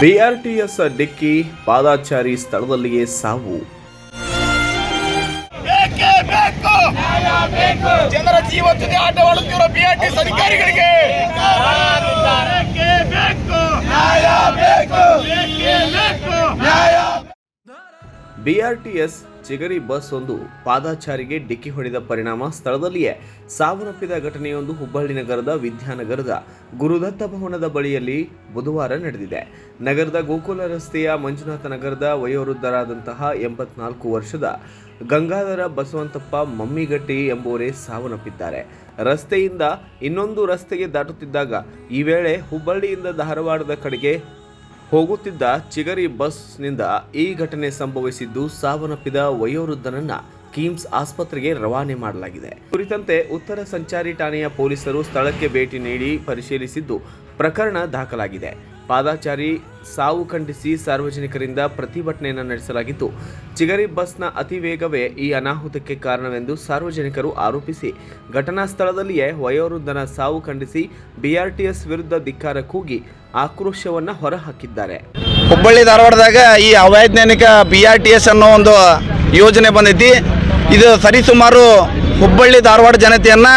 BRTS ಡಿಕ್ಕಿ ಪಾದಾಚಾರಿ ಸ್ಥಳದಲ್ಲಿಯೇ ಸಾವು. ಜನರ ಜೀವ ಜೊತೆ ಆಟವಾಡುತ್ತಿರುವ ಬಿಆರ್ಟಿಎಸ್ ಅಧಿಕಾರಿಗಳಿಗೆ ಬಿಆರ್ಟಿಎಸ್ ಚಿಗರಿ ಬಸ್ ಒಂದು ಪಾದಾಚಾರಿಗೆ ಡಿಕ್ಕಿ ಹೊಡೆದ ಪರಿಣಾಮ ಸ್ಥಳದಲ್ಲಿಯೇ ಸಾವನ್ನಪ್ಪಿದ ಘಟನೆಯೊಂದು ಹುಬ್ಬಳ್ಳಿ ನಗರದ ವಿದ್ಯಾನಗರದ ಗುರುದತ್ತ ಭವನದ ಬಳಿಯಲ್ಲಿ ಬುಧವಾರ ನಡೆದಿದೆ. ನಗರದ ಗೋಕುಲ ರಸ್ತೆಯ ಮಂಜುನಾಥ ನಗರದ ವಯೋವೃದ್ಧರಾದಂತಹ ಎಂಬತ್ನಾಲ್ಕು ವರ್ಷದ ಗಂಗಾಧರ ಬಸವಂತಪ್ಪ ಮಮ್ಮಿಗಟ್ಟಿ ಎಂಬುವರೇ ಸಾವನ್ನಪ್ಪಿದ್ದಾರೆ. ರಸ್ತೆಯಿಂದ ಇನ್ನೊಂದು ರಸ್ತೆಗೆ ದಾಟುತ್ತಿದ್ದಾಗ ಈ ವೇಳೆ ಹುಬ್ಬಳ್ಳಿಯಿಂದ ಧಾರವಾಡದ ಕಡೆಗೆ ಹೋಗುತ್ತಿದ್ದ ಚಿಗರಿ ಬಸ್ನಿಂದ ಈ ಘಟನೆ ಸಂಭವಿಸಿದ್ದು ಸಾವನ್ನಪ್ಪಿದ ವಯೋವೃದ್ಧನನ್ನ ಕಿಮ್ಸ್ ಆಸ್ಪತ್ರೆಗೆ ರವಾನೆ ಮಾಡಲಾಗಿದೆ. ಕುರಿತಂತೆ ಉತ್ತರ ಸಂಚಾರಿ ಠಾಣೆಯ ಪೊಲೀಸರು ಸ್ಥಳಕ್ಕೆ ಭೇಟಿ ನೀಡಿ ಪರಿಶೀಲಿಸಿದ್ದು ಪ್ರಕರಣ ದಾಖಲಾಗಿದೆ. ಪಾದಾಚಾರಿ ಸಾವು ಖಂಡಿಸಿ ಸಾರ್ವಜನಿಕರಿಂದ ಪ್ರತಿಭಟನೆಯನ್ನು ನಡೆಸಲಾಗಿದ್ದು ಚಿಗರಿ ಬಸ್ನ ಅತಿ ವೇಗವೇ ಈ ಅನಾಹುತಕ್ಕೆ ಕಾರಣವೆಂದು ಸಾರ್ವಜನಿಕರು ಆರೋಪಿಸಿ, ಘಟನಾ ಸ್ಥಳದಲ್ಲಿಯೇ ವಯೋವೃದ್ಧನ ಸಾವು ಖಂಡಿಸಿ ಬಿಆರ್ಟಿಎಸ್ ವಿರುದ್ಧ ಧಿಕ್ಕಾರ ಕೂಗಿ ಆಕ್ರೋಶವನ್ನ ಹೊರಹಾಕಿದ್ದಾರೆ. ಹುಬ್ಬಳ್ಳಿ ಧಾರವಾಡದಾಗ ಈ ಅವೈಜ್ಞಾನಿಕ ಬಿ ಆರ್ ಟಿ ಎಸ್ ಅನ್ನೋ ಒಂದು ಯೋಜನೆ ಬಂದೈತಿ. ಇದು ಸರಿಸುಮಾರು ಹುಬ್ಬಳ್ಳಿ ಧಾರವಾಡ ಜನತೆಯನ್ನು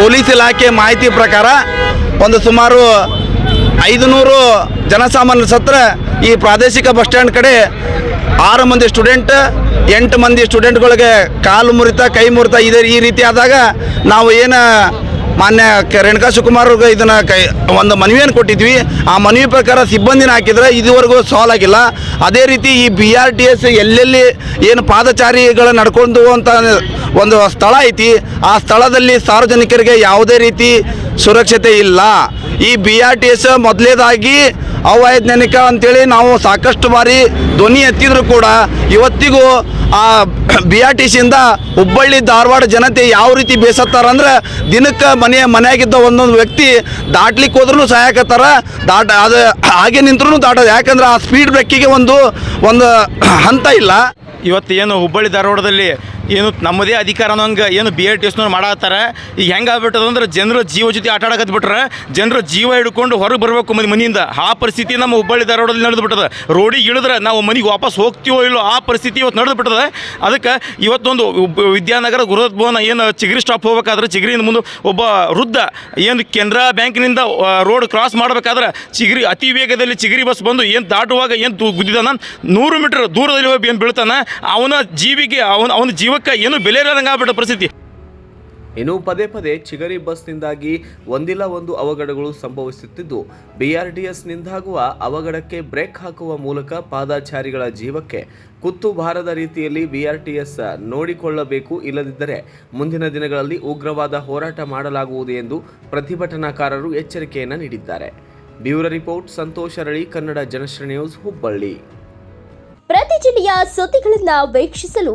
ಪೊಲೀಸ್ ಇಲಾಖೆ ಮಾಹಿತಿ ಪ್ರಕಾರ ಒಂದು ಸುಮಾರು ಐದುನೂರು ಜನಸಾಮಾನ್ಯರ ಸತ್ರ ಈ ಪ್ರಾದೇಶಿಕ ಬಸ್ ಸ್ಟ್ಯಾಂಡ್ ಕಡೆ ಆರು ಮಂದಿ ಸ್ಟೂಡೆಂಟ್, ಎಂಟು ಮಂದಿ ಸ್ಟೂಡೆಂಟ್ಗಳಿಗೆ ಕಾಲು ಮುರಿತ, ಕೈ ಮುರಿತ ಇದೇ ಈ ರೀತಿ ಆದಾಗ ನಾವು ಏನು ಮಾನ್ಯ ರೇಣುಕಾ ಶಿವಕುಮಾರ್ ಇದನ್ನ ಕೈ ಒಂದು ಮನವಿಯನ್ನು ಕೊಟ್ಟಿದ್ವಿ. ಆ ಮನವಿ ಪ್ರಕಾರ ಸಿಬ್ಬಂದಿನ ಹಾಕಿದ್ರೆ ಇದುವರೆಗೂ ಸಾಲ್ವ್ ಆಗಿಲ್ಲ. ಅದೇ ರೀತಿ ಈ ಬಿ ಆರ್ ಟಿ ಎಸ್ ಎಲ್ಲೆಲ್ಲಿ ಏನು ಪಾದಚಾರಿಗಳು ನಡ್ಕೊಂಡು ಅಂತ ಒಂದು ಸ್ಥಳ ಐತಿ. ಆ ಸ್ಥಳದಲ್ಲಿ ಸಾರ್ವಜನಿಕರಿಗೆ ಯಾವುದೇ ರೀತಿ ಸುರಕ್ಷತೆ ಇಲ್ಲ. ಈ ಬಿ ಆರ್ ಟಿ ಎಸ್ ಮೊದಲೇದಾಗಿ ಅವೈಜ್ಞಾನಿಕ ಅಂತೇಳಿ ನಾವು ಸಾಕಷ್ಟು ಬಾರಿ ಧ್ವನಿ ಎತ್ತಿದ್ರು ಕೂಡ ಇವತ್ತಿಗೂ ಆ ಬಿ ಆರ್ ಟಿ ಸಿಯಿಂದ ಹುಬ್ಬಳ್ಳಿ ಧಾರವಾಡ ಜನತೆ ಯಾವ ರೀತಿ ಬೇಸತ್ತಾರ ಅಂದ್ರೆ ದಿನಕ್ಕೆ ಮನೆಯ ಮನೆಯಾಗಿದ್ದ ಒಂದೊಂದು ವ್ಯಕ್ತಿ ದಾಟ್ಲಿಕ್ಕೆ ಹೋದ್ರೂ ಸಹಾಯಕತ್ತಾರ ದಾಟ ಅದು ಹಾಗೆ ನಿಂತ್ರೂ ದಾಟೋದು. ಯಾಕಂದ್ರೆ ಆ ಸ್ಪೀಡ್ ಬ್ರೇಕಿಗೆ ಒಂದು ಒಂದು ಹಂತ ಇಲ್ಲ. ಇವತ್ತು ಏನು ಹುಬ್ಬಳ್ಳಿ ಧಾರವಾಡದಲ್ಲಿ ಏನು ನಮ್ಮದೇ ಅಧಿಕಾರ ಅನ್ನೋಂಗೆ ಏನು ಬಿ ಆರ್ ಟಿ ಎಸ್ನವ್ರು ಮಾಡತ್ತಾರ. ಈಗ ಹೆಂಗೆ ಆಗ್ಬಿಟ್ಟದ ಅಂದ್ರೆ ಜನರ ಜೀವ ಜೊತೆ ಆಟ ಆಡಕತ್ಬಿಟ್ರೆ ಜನರ ಜೀವ ಹಿಡ್ಕೊಂಡು ಹೊರಗೆ ಬರಬೇಕು ಮನೆ ಮನೆಯಿಂದ. ಆ ಪರಿಸ್ಥಿತಿ ನಮ್ಮ ಹುಬ್ಬಳ್ಳಿ ಧಾರವಾಡದಲ್ಲಿ ನಡೆದು ಬಿಟ್ಟದ ರೋಡಿಗೆ ಇಳಿದ್ರೆ ನಾವು ಮನೆಗೆ ವಾಪಸ್ ಹೋಗ್ತೀವೋ ಇಲ್ಲೋ ಆ ಪರಿಸ್ಥಿತಿ ಇವತ್ತು ನಡೆದು ಬಿಟ್ಟದ ಅದಕ್ಕೆ ಇವತ್ತೊಂದು ವಿದ್ಯಾನಗರ ಗುರುದತ್ ಭವನ ಏನು ಚಿಗರಿ ಸ್ಟಾಪ್ ಹೋಗ್ಬೇಕಾದ್ರೆ ಚಿಗರಿಯಿಂದ ಮುಂದೆ ಒಬ್ಬ ವೃದ್ಧ ಏನು ಕೆನರಾ ಬ್ಯಾಂಕಿನಿಂದ ರೋಡ್ ಕ್ರಾಸ್ ಮಾಡಬೇಕಾದ್ರೆ ಚಿಗರಿ ಅತಿ ವೇಗದಲ್ಲಿ ಚಿಗರಿ ಬಸ್ ಬಂದು ಏನು ದಾಟುವಾಗ ಏನು ಗುದ್ದಿದಾನ? ನೂರು ಮೀಟರ್ ದೂರದಲ್ಲಿ ಹೋಗಿ ಏನು ಬೀಳ್ತಾನೆ? ಅವನ ಜೀವಿಗೆ ಅವನ ಅವನ ಜೀವಕ್ಕೆ ಏನು ಬೆಲೆ ಇರೋದಂಗೆ ಆಗ್ಬಿಟ್ಟ ಪರಿಸ್ಥಿತಿ. ಇನ್ನು ಪದೇ ಪದೇ ಚಿಗರಿ ಬಸ್ನಿಂದಾಗಿ ಒಂದಿಲ್ಲ ಒಂದು ಅವಘಡಗಳು ಸಂಭವಿಸುತ್ತಿದ್ದು ಬಿಆರ್ಟಿಎಸ್ನಿಂದಾಗುವ ಅವಘಡಕ್ಕೆ ಬ್ರೇಕ್ ಹಾಕುವ ಮೂಲಕ ಪಾದಾಚಾರಿಗಳ ಜೀವಕ್ಕೆ ಕುತ್ತು ಬಾರದ ರೀತಿಯಲ್ಲಿ ಬಿಆರ್ಟಿಎಸ್ ನೋಡಿಕೊಳ್ಳಬೇಕು. ಇಲ್ಲದಿದ್ದರೆ ಮುಂದಿನ ದಿನಗಳಲ್ಲಿ ಉಗ್ರವಾದ ಹೋರಾಟ ಮಾಡಲಾಗುವುದು ಎಂದು ಪ್ರತಿಭಟನಾಕಾರರು ಎಚ್ಚರಿಕೆಯನ್ನು ನೀಡಿದ್ದಾರೆ. ಬ್ಯೂರೋ ರಿಪೋರ್ಟ್ ಸಂತೋಷ ರಳಿ ಕನ್ನಡ ಜನಶ್ರೀ ನ್ಯೂಸ್ ಹುಬ್ಬಳ್ಳಿ. ಪ್ರತಿ ಜಿಲ್ಲೆಯ ಸುದ್ದಿಗಳನ್ನು ವೀಕ್ಷಿಸಲು